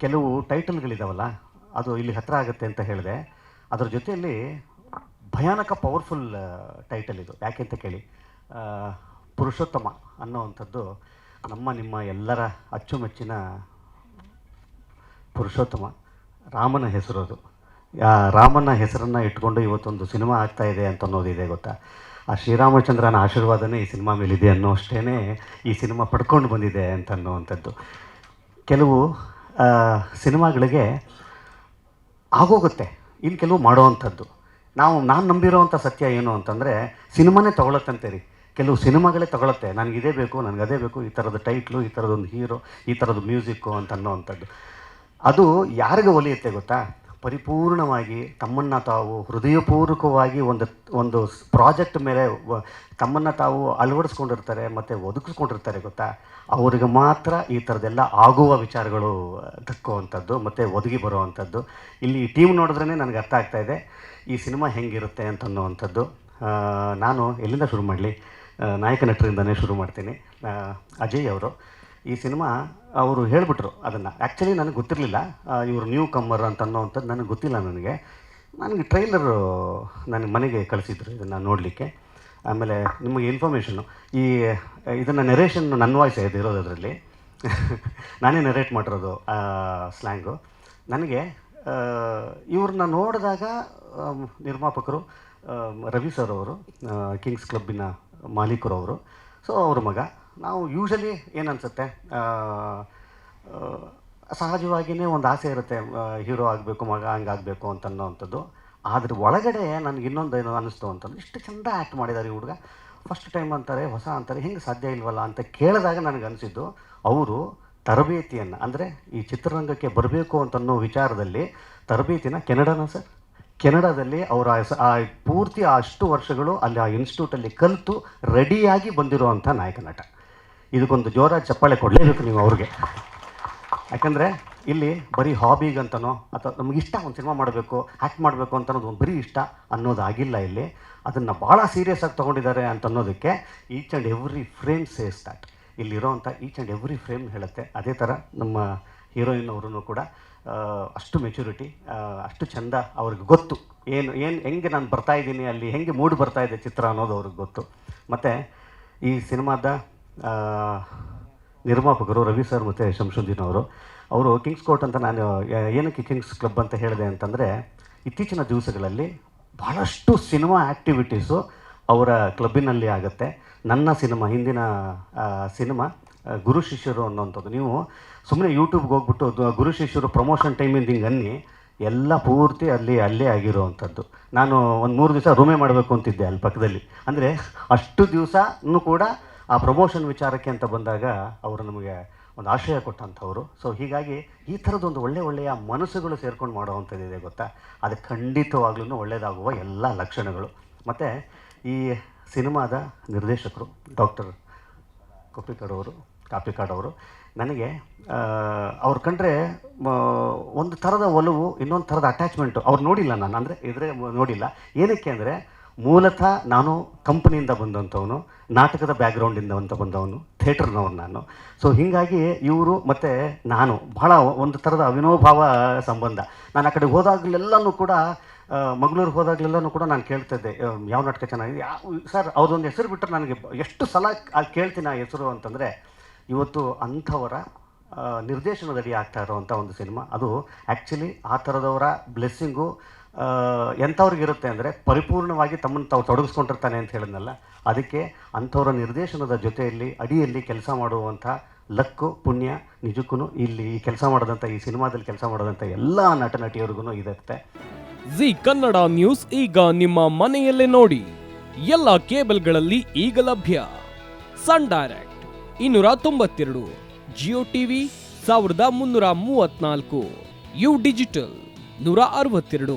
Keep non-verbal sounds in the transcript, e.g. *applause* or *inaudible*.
ಕೆಲವು ಟೈಟಲ್ಗಳಿದಾವಲ್ಲ, ಅದು ಇಲ್ಲಿ ಹತ್ತಿರ ಆಗುತ್ತೆ ಅಂತ ಹೇಳಿದೆ. ಅದರ ಜೊತೆಯಲ್ಲಿ ಭಯಾನಕ ಪವರ್ಫುಲ್ ಟೈಟಲ್ ಇದು. ಯಾಕೆ ಅಂತ ಕೇಳಿ. ಪುರುಷೋತ್ತಮ ಅನ್ನೋವಂಥದ್ದು ನಮ್ಮ, ನಿಮ್ಮ ಎಲ್ಲರ ಅಚ್ಚುಮೆಚ್ಚಿನ ಪುರುಷೋತ್ತಮ. ರಾಮನ ಹೆಸರು ಅದು. ರಾಮನ ಹೆಸರನ್ನು ಇಟ್ಕೊಂಡು ಇವತ್ತೊಂದು ಸಿನಿಮಾ ಆಗ್ತಾ ಇದೆ ಅಂತ ಅನ್ನೋದಿದೆ ಗೊತ್ತಾ? ಆ, ಶ್ರೀರಾಮಚಂದ್ರನ ಆಶೀರ್ವಾದನೇ ಈ ಸಿನಿಮಾ ಮೇಲಿದೆ ಅನ್ನೋ ಅಷ್ಟೇ ಈ ಸಿನಿಮಾ ಪಡ್ಕೊಂಡು ಬಂದಿದೆ ಅಂತ ಅನ್ನುವಂಥದ್ದು. ಕೆಲವು ಸಿನಿಮಾಗಳಿಗೆ ಆಗೋಗುತ್ತೆ. ಇನ್ನು ಕೆಲವು ಮಾಡೋವಂಥದ್ದು. ನಾವು, ನಾನು ನಂಬಿರೋವಂಥ ಸತ್ಯ ಏನು ಅಂತಂದರೆ, ಸಿನಿಮಾನೇ ತಗೊಳತ್ತಂತೆ ರೀ ಕೆಲವು ಸಿನಿಮಾಗಳೇ ತಗೊಳುತ್ತೆ. ನನಗೆ ಇದೇ ಬೇಕು, ನನಗೆ ಅದೇ ಬೇಕು, ಈ ಥರದ ಟೈಟ್ಲು, ಈ ಥರದೊಂದು ಹೀರೋ, ಈ ಥರದ್ದು ಮ್ಯೂಸಿಕ್ಕು ಅಂತ ಅನ್ನೋವಂಥದ್ದು. ಅದು ಯಾರಿಗೆ ಒಲಿಯುತ್ತೆ ಗೊತ್ತಾ? ಪರಿಪೂರ್ಣವಾಗಿ ತಮ್ಮನ್ನು ತಾವು ಹೃದಯಪೂರ್ವಕವಾಗಿ ಒಂದು ಒಂದು ಪ್ರಾಜೆಕ್ಟ್ ಮೇಲೆ ತಮ್ಮನ್ನು ತಾವು ಅಳವಡಿಸ್ಕೊಂಡಿರ್ತಾರೆ ಮತ್ತು ಒದಗಿಸ್ಕೊಂಡಿರ್ತಾರೆ ಗೊತ್ತಾ? ಅವರಿಗೆ ಮಾತ್ರ ಈ ಥರದ್ದೆಲ್ಲ ಆಗುವ ವಿಚಾರಗಳು ದಕ್ಕುವಂಥದ್ದು, ಮತ್ತು ಒದಗಿ ಬರುವಂಥದ್ದು. ಇಲ್ಲಿ ಟೀಮ್ ನೋಡಿದ್ರೇ ನನಗೆ ಅರ್ಥ ಆಗ್ತಾ ಇದೆ. ಈ ಸಿನಿಮಾ ಹೆಂಗಿರುತ್ತೆ ಅಂತ ಅನ್ನುವಂಥದ್ದು ನಾನು ಎಲ್ಲಿಂದ ಶುರು ಮಾಡಲಿ? ನಾಯಕ ನಟರಿಂದನೇ ಶುರು ಮಾಡ್ತೀನಿ. ಅಜಯ್ ಅವರು. ಈ ಸಿನಿಮಾ ಅವರು ಹೇಳಿಬಿಟ್ರು ಅದನ್ನು. ಆ್ಯಕ್ಚುಲಿ ನನಗೆ ಗೊತ್ತಿರಲಿಲ್ಲ. ಇವರು ನ್ಯೂ ಕಮ್ಮರ್ ಅಂತ ಅನ್ನೋವಂಥದ್ದು ನನಗೆ ಗೊತ್ತಿಲ್ಲ ನನಗೆ. ನನಗೆ ಟ್ರೈಲರು ನನಗೆ ಮನೆಗೆ ಕಳಿಸಿದ್ರು ಇದನ್ನು ನೋಡಲಿಕ್ಕೆ. ಆಮೇಲೆ ನಿಮಗೆ ಇನ್ಫಾರ್ಮೇಷನ್ನು ಈ, ಇದನ್ನು ನೆರೇಷನ್ ನನ್ನ ವಾಯ್ಸ್ ಇದೆ ಇರೋದು ಅದರಲ್ಲಿ *laughs* ನಾನೇ ನೆರೇಟ್ ಮಾಡಿರೋದು ಸ್ಲ್ಯಾಂಗು ನನಗೆ ಇವ್ರನ್ನ ನೋಡಿದಾಗ ನಿರ್ಮಾಪಕರು ರವಿ ಸರ್ ಅವರು ಕಿಂಗ್ಸ್ ಕ್ಲಬ್ಬಿನ ಮಾಲೀಕರು ಅವರು. ಸೊ ಅವ್ರ ಮಗ. ನಾವು ಯೂಶಲಿ ಏನನ್ಸುತ್ತೆ? ಸಹಜವಾಗಿಯೇ ಒಂದು ಆಸೆ ಇರುತ್ತೆ ಹೀರೋ ಆಗಬೇಕು, ಮಗ ಹಂಗಾಗಬೇಕು ಅಂತ ಅನ್ನೋವಂಥದ್ದು ಅದ್ರ ಒಳಗಡೆ ನನಗೆ ಇನ್ನೊಂದು ಏನು ಅನ್ನಿಸ್ತು ಅಂತಂದ್ರೆ, ಇಷ್ಟು ಚೆಂದ ಆ್ಯಕ್ಟ್ ಮಾಡಿದ್ದಾರೆ ಈ ಹುಡುಗ. ಫಸ್ಟ್ ಟೈಮ್ ಅಂತಾರೆ, ಹೊಸ ಅಂತಾರೆ, ಹಿಂಗೆ ಸಾಧ್ಯ ಇಲ್ವಲ್ಲ ಅಂತ ಕೇಳಿದಾಗ ನನಗೆ ಅನಿಸಿದ್ದು, ಅವರು ತರಬೇತಿಯನ್ನು, ಅಂದರೆ ಈ ಚಿತ್ರರಂಗಕ್ಕೆ ಬರಬೇಕು ಅಂತ ಅನ್ನೋ ವಿಚಾರದಲ್ಲಿ ತರಬೇತಿನ ಕೆನಡಾನ ಸರ್? ಕೆನಡಾದಲ್ಲಿ ಅವರ ಆ ಪೂರ್ತಿ ಅಷ್ಟು ವರ್ಷಗಳು ಅಲ್ಲಿ ಆ ಇನ್ಸ್ಟಿಟ್ಯೂಟಲ್ಲಿ ಕಲಿತು ರೆಡಿಯಾಗಿ ಬಂದಿರುವಂಥ ನಾಯಕ ನಟ. ಇದಕ್ಕೊಂದು ಜೋರಾಗಿ ಚಪ್ಪಾಳೆ ಕೊಡಲೇಬೇಕು ನೀವು ಅವ್ರಿಗೆ. ಯಾಕಂದರೆ ಇಲ್ಲಿ ಬರೀ ಹಾಬಿಗಂತನೋ ಅಥವಾ ನಮ್ಗೆ ಇಷ್ಟ ಒಂದು ಸಿನಿಮಾ ಮಾಡಬೇಕು ಆ್ಯಕ್ಟ್ ಮಾಡಬೇಕು ಅಂತ ಅನ್ನೋದು ಒಂದು ಬರೀ ಇಷ್ಟ ಅನ್ನೋದಾಗಿಲ್ಲ ಇಲ್ಲಿ. ಅದನ್ನು ಭಾಳ ಸೀರಿಯಸ್ ಆಗಿ ತೊಗೊಂಡಿದ್ದಾರೆ ಅಂತ ಅನ್ನೋದಕ್ಕೆ each and every frame says that ಇಲ್ಲಿರೋವಂಥ each and every frame ಹೇಳುತ್ತೆ. ಅದೇ ಥರ ನಮ್ಮ ಹೀರೋಯಿನ್ ಅವರು ಕೂಡ ಅಷ್ಟು ಮೆಚುರಿಟಿ ಅಷ್ಟು ಚಂದ ಅವ್ರಿಗೆ ಗೊತ್ತು. ಏನು ಏನು, ಹೆಂಗೆ ನಾನು ಬರ್ತಾ ಇದ್ದೀನಿ ಅಲ್ಲಿ, ಹೆಂಗೆ ಮೂಡ್ ಬರ್ತಾ ಇದೆ ಚಿತ್ರ ಅನ್ನೋದು ಅವ್ರಿಗೆ ಗೊತ್ತು. ಮತ್ತು ಈ ಸಿನಿಮಾದ ನಿರ್ಮಾಪಕರು ರವಿ ಸರ್ ಮತ್ತು ಶಂಶುದ್ದೀನ್ ಅವರು. ಅವರು ಕಿಂಗ್ಸ್ ಕೋರ್ಟ್ ಅಂತ ನಾನು ಏನಕ್ಕೆ ಕಿಂಗ್ಸ್ ಕ್ಲಬ್ ಅಂತ ಹೇಳಿದೆ ಅಂತಂದರೆ, ಇತ್ತೀಚಿನ ದಿವಸಗಳಲ್ಲಿ ಬಹಳಷ್ಟು ಸಿನಿಮಾ ಆ್ಯಕ್ಟಿವಿಟೀಸು ಅವರ ಕ್ಲಬ್ಬಿನಲ್ಲಿ ಆಗುತ್ತೆ. ನನ್ನ ಸಿನಿಮಾ, ಹಿಂದಿನ ಸಿನಿಮಾ ಗುರು ಶಿಷ್ಯರು ಅನ್ನೋಂಥದ್ದು. ನೀವು ಸುಮ್ಮನೆ ಯೂಟ್ಯೂಬ್ಗೆ ಹೋಗ್ಬಿಟ್ಟು ಗುರು ಶಿಷ್ಯರು ಪ್ರಮೋಷನ್ ಟೈಮಿಂದ ಹಿಂಗೆ ಅನ್ನಿ, ಎಲ್ಲ ಪೂರ್ತಿ ಅಲ್ಲಿ, ಅಲ್ಲೇ ಆಗಿರುವಂಥದ್ದು. ನಾನು ಒಂದು ಮೂರು ದಿವಸ ರೂಮೇ ಮಾಡಬೇಕು ಅಂತಿದ್ದೆ ಅಲ್ಲಿ ಪಕ್ಕದಲ್ಲಿ. ಅಂದರೆ ಅಷ್ಟು ದಿವಸನೂ ಕೂಡ ಆ ಪ್ರಮೋಷನ್ ವಿಚಾರಕ್ಕೆ ಅಂತ ಬಂದಾಗ ಅವರು ನಮಗೆ ಒಂದು ಆಶ್ರಯ ಕೊಟ್ಟಂಥವ್ರು. ಸೊ ಹೀಗಾಗಿ ಈ ಥರದೊಂದು ಒಳ್ಳೆ ಒಳ್ಳೆಯ ಮನಸ್ಸುಗಳು ಸೇರ್ಕೊಂಡು ಮಾಡುವಂಥದ್ದಿದೆ ಗೊತ್ತಾ? ಅದು ಖಂಡಿತವಾಗ್ಲೂ ಒಳ್ಳೆಯದಾಗುವ ಎಲ್ಲ ಲಕ್ಷಣಗಳು. ಮತ್ತು ಈ ಸಿನಿಮಾದ ನಿರ್ದೇಶಕರು ಡಾಕ್ಟರ್ ಕೊಪ್ಪಿಕಾಡ್ ಅವರು ಕಾಪಿಕಾಡ್ ಅವರು, ನನಗೆ ಅವ್ರು ಕಂಡ್ರೆ ಒಂದು ಥರದ ಒಲವು, ಇನ್ನೊಂದು ಥರದ ಅಟ್ಯಾಚ್ಮೆಂಟು ಅವ್ರು ನೋಡಿಲ್ಲ ನಾನು. ಅಂದರೆ ಇದ್ರೆ ನೋಡಿಲ್ಲ. ಏನಕ್ಕೆ ಅಂದರೆ ಮೂಲತಃ ನಾನು ಕಂಪ್ನಿಯಿಂದ ಬಂದಂಥವನು, ನಾಟಕದ ಬ್ಯಾಕ್ಗ್ರೌಂಡಿಂದ ಅಂತ ಬಂದವನು ಥಿಯೇಟರ್ನವನು ನಾನು. ಸೊ ಹೀಗಾಗಿ ಇವರು ಮತ್ತು ನಾನು ಭಾಳ ಒಂದು ಥರದ ಅವಿನೋಭಾವ ಸಂಬಂಧ. ನಾನು ಆ ಕಡೆ ಹೋದಾಗಲೆಲ್ಲನೂ ಕೂಡ ಮಂಗಳೂರಿಗೆ ಹೋದಾಗಲೆಲ್ಲನೂ ಕೂಡ ನಾನು ಕೇಳ್ತಿದ್ದೆ ಯಾವ ನಾಟಕ ಚೆನ್ನಾಗಿದೆ? ಯಾವ, ಸರ್ ಅವ್ರದೊಂದು ಹೆಸರು ಬಿಟ್ಟರೆ ನನಗೆ ಎಷ್ಟು ಸಲ ಕೇಳ್ತೀನಿ ಆ ಹೆಸರು ಅಂತಂದರೆ, ಇವತ್ತು ಅಂಥವರ ನಿರ್ದೇಶನದಡಿ ಆಗ್ತಾ ಇರೋವಂಥ ಒಂದು ಸಿನಿಮಾ, ಅದು ಆ್ಯಕ್ಚುಲಿ ಆ ಥರದವರ ಬ್ಲೆಸ್ಸಿಂಗು ಎಂಥವ್ರಿಗಿರುತ್ತೆ ಅಂದರೆ ಪರಿಪೂರ್ಣವಾಗಿ ತಮ್ಮನ್ನು ತಾವು ತೊಡಗಿಸ್ಕೊಂಡಿರ್ತಾನೆ ಅಂತ ಹೇಳಿದ್ನಲ್ಲ, ಅದಕ್ಕೆ ಅಂಥವರ ನಿರ್ದೇಶನದ ಜೊತೆಯಲ್ಲಿ, ಅಡಿಯಲ್ಲಿ ಕೆಲಸ ಮಾಡುವಂಥ ಲಕ್ಕು, ಪುಣ್ಯ ನಿಜಕ್ಕೂ ಇಲ್ಲಿ ಈ ಕೆಲಸ ಮಾಡಿದಂಥ, ಈ ಸಿನಿಮಾದಲ್ಲಿ ಕೆಲಸ ಮಾಡಿದಂಥ ಎಲ್ಲ ನಟ ನಟಿಯವ್ರಿಗೂ ಇರುತ್ತೆ. ಜಿ ಕನ್ನಡ ನ್ಯೂಸ್ ಈಗ ನಿಮ್ಮ ಮನೆಯಲ್ಲೇ ನೋಡಿ. ಎಲ್ಲ ಕೇಬಲ್ಗಳಲ್ಲಿ ಈಗ ಲಭ್ಯ. ಸನ್ ಡೈರೆಕ್ಟ್ ಇನ್ನೂರ ತೊಂಬತ್ತೆರಡು, ಜಿಯೋ ಟಿವಿ ಸಾವಿರದ ಮುನ್ನೂರ ಮೂವತ್ನಾಲ್ಕು ಯು ಡಿಜಿಟಲ್ ನೂರ ಅರವತ್ತೆರಡು.